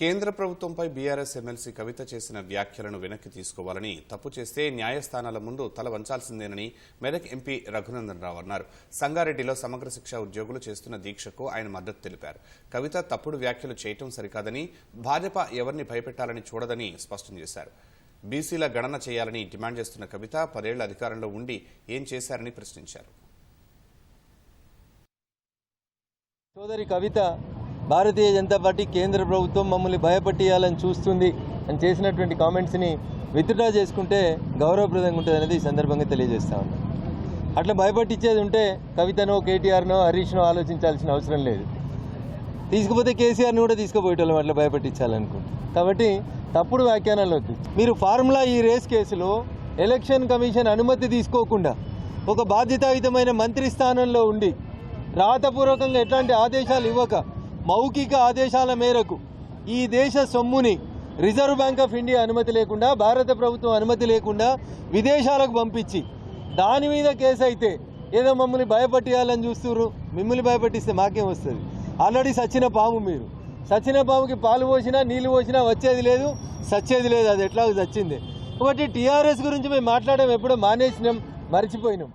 కేంద్ర ప్రభుత్వంపై BRS MLC కవిత చేసిన వ్యాఖ్యలను వెనక్కి తీసుకోవాలని తప్పు చేస్తే న్యాయస్థానాల ముందు తల వంచాల్సిందేనని మెదక్ ఎంపీ రఘునందన్ రావు అన్నారు. సంగారెడ్డిలో సమగ్ర శిక్ష ఉద్యోగులు చేస్తున్న దీక్షకు ఆయన మద్దతు తెలిపారు. కవిత తప్పుడు వ్యాఖ్యలు చేయటం సరికాదని భాజపా ఎవరిని భయపెట్టాలని చూడదని స్పష్టం చేశారు. బీసీల గణన చేయాలని డిమాండ్ చేస్తున్న కవిత పదేళ్ళ అధికారంలో ఉండి ఏం చేశారని ప్రశ్నించారు. సోదరి కవిత భారతీయ జనతా పార్టీ కేంద్ర ప్రభుత్వం మమ్మల్ని భయపట్టియాలని చూస్తుంది అని చేసినటువంటి కామెంట్స్ని విత్డ్రా చేసుకుంటే గౌరవప్రదంగా ఉంటుంది అనేది ఈ సందర్భంగా తెలియజేస్తా ఉన్నాను అట్లా భయపట్టించేది ఉంటే కవితనో కేటీఆర్నో హరీష్నో ఆలోచించాల్సిన అవసరం లేదు. తీసుకుపోతే కేసీఆర్ని కూడా తీసుకుపోయేటోళ్ళం అట్లా భయపట్టించాలనుకుంటే. కాబట్టి తప్పుడు వ్యాఖ్యానాలు వద్దు మీరు ఫార్ములా ఈ రేస్ కేసులో ఎలక్షన్ కమిషన్ అనుమతి తీసుకోకుండా ఒక బాధ్యతాయుతమైన మంత్రి స్థానంలో ఉండి రాతపూర్వకంగా ఎట్లాంటి ఆదేశాలు ఇవ్వక మౌఖిక ఆదేశాల మేరకు ఈ దేశ సొమ్ముని రిజర్వ్ బ్యాంక్ ఆఫ్ ఇండియా అనుమతి లేకుండా భారత ప్రభుత్వం అనుమతి లేకుండా విదేశాలకు పంపించి దాని మీద కేసు అయితే ఏదో మమ్మల్ని భయపట్టియాలని చూస్తున్నారు మిమ్మల్ని భయపట్టిస్తే మాకేం వస్తుంది? ఆల్రెడీ సచ్చిన పాము మీరు. సచ్చిన పాముకి పాలు పోసినా నీళ్ళు పోసినా వచ్చేది లేదు సచ్చేది లేదు. అది ఎట్లా చచ్చింది ఒకటి టీఆర్ఎస్ గురించి మేము మాట్లాడడం ఎప్పుడో మానేసినాం మర్చిపోయినాం.